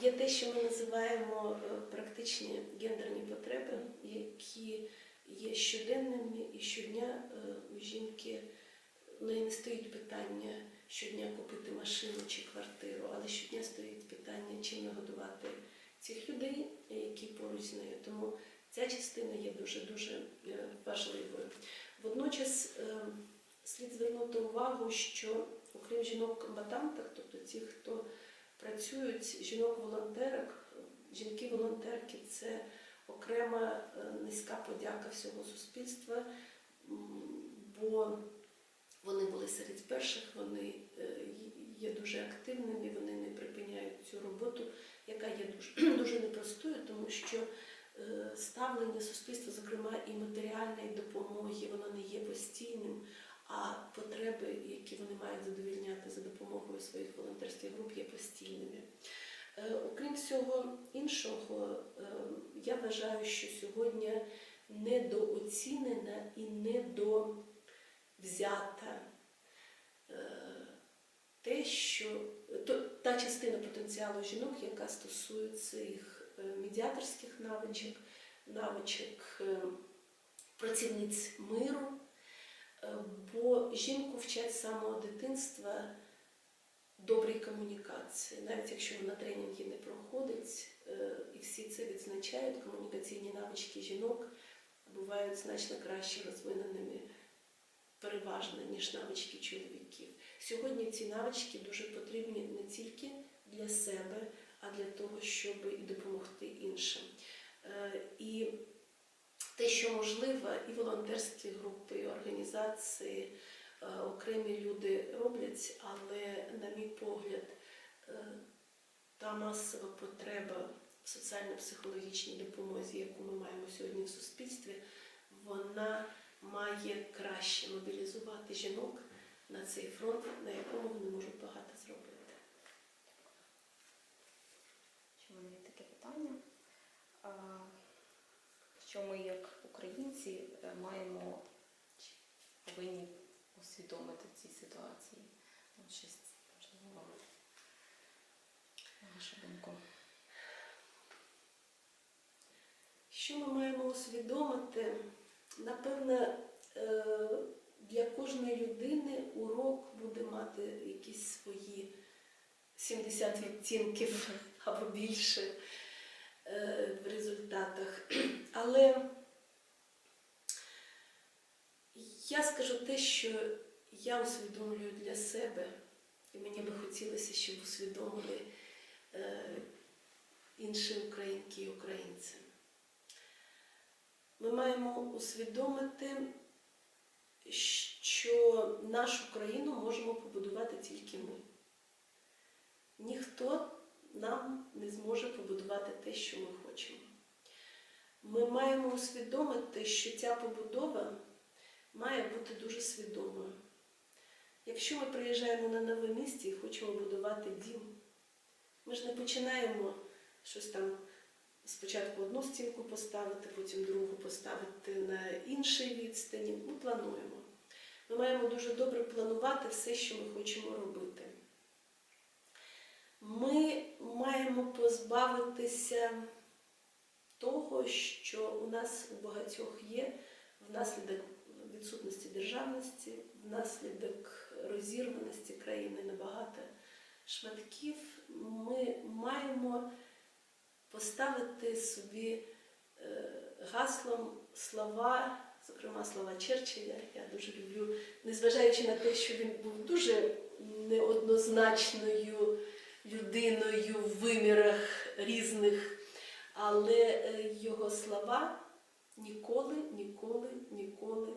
Є те, що ми називаємо е, практичні гендерні потреби, які є щоденними і щодня е, у жінки не стоїть питання щодня купити машину чи квартиру, але щодня стоїть питання, чим нагодувати цих людей, які поруч з нею. Тому ця частина є дуже-дуже е, важливою. Водночас слід звернути увагу, що окрім жінок-комбатанток, тобто ті, хто працюють, жінок-волонтерок, жінки-волонтерки це окрема е, низька подяка всього суспільства, бо вони були серед перших, вони е, є дуже активними, вони не припиняють цю роботу, яка є дуже, дуже непростою, тому що е, ставлення суспільства, зокрема і матеріальної допомоги, воно не є постійним, а потреби, які вони мають задовільняти за допомогою своїх волонтерських груп, є постійними. Е, Окрім всього іншого, е, я вважаю, що сьогодні недооцінена і недовзята е, те, що то, та частина потенціалу жінок, яка стосується їх медіаторських навичок, навичок працівниць миру, бо жінку вчать з самого дитинства добрій комунікації, навіть якщо вона тренінги не проходить, е, і всі це відзначають, комунікаційні навички жінок бувають значно краще розвиненими переважно, ніж навички чоловіків. Сьогодні ці навички дуже потрібні не тільки для себе, а для того, щоб і допомогти іншим. Е, І те, що можливо, і волонтерські групи, і організації, е, окремі люди роблять, але, мій погляд, е, та масова потреба в соціально-психологічній допомозі, яку ми маємо сьогодні в суспільстві, вона має краще мобілізувати жінок на цей фронт, на якому вони можуть багато зробити. Що в таке питання? Що ми, як українці, е, маємо чи повинні усвідомити в цій ситуації? Щось, вашу думку. Що ми маємо усвідомити? Напевне, е, для кожної людини урок буде мати якісь свої 70 відтінків або більше е, в результатах. Але я скажу те, що я усвідомлюю для себе, і мені би хотілося, щоб усвідомили е, інші українки і українці. Ми маємо усвідомити, що нашу країну можемо побудувати тільки ми. Ніхто нам не зможе побудувати те, що ми хочемо. Ми маємо усвідомити, що ця побудова має бути дуже свідомою. Якщо ми приїжджаємо на нове місце і хочемо будувати дім, ми ж не починаємо щось там спочатку одну стінку поставити, потім другу поставити на іншій відстані. Ми плануємо. Ми маємо дуже добре планувати все, що ми хочемо робити. Ми маємо позбавитися того, що у нас у багатьох є внаслідок відсутності державності, внаслідок розірваності країни на багато шматків. Ми маємо поставити собі е, гаслом слова, зокрема слова Черчилля. Я дуже люблю, незважаючи на те, що він був дуже неоднозначною людиною в вимірах різних, але е, його слова Ніколи, ніколи, ніколи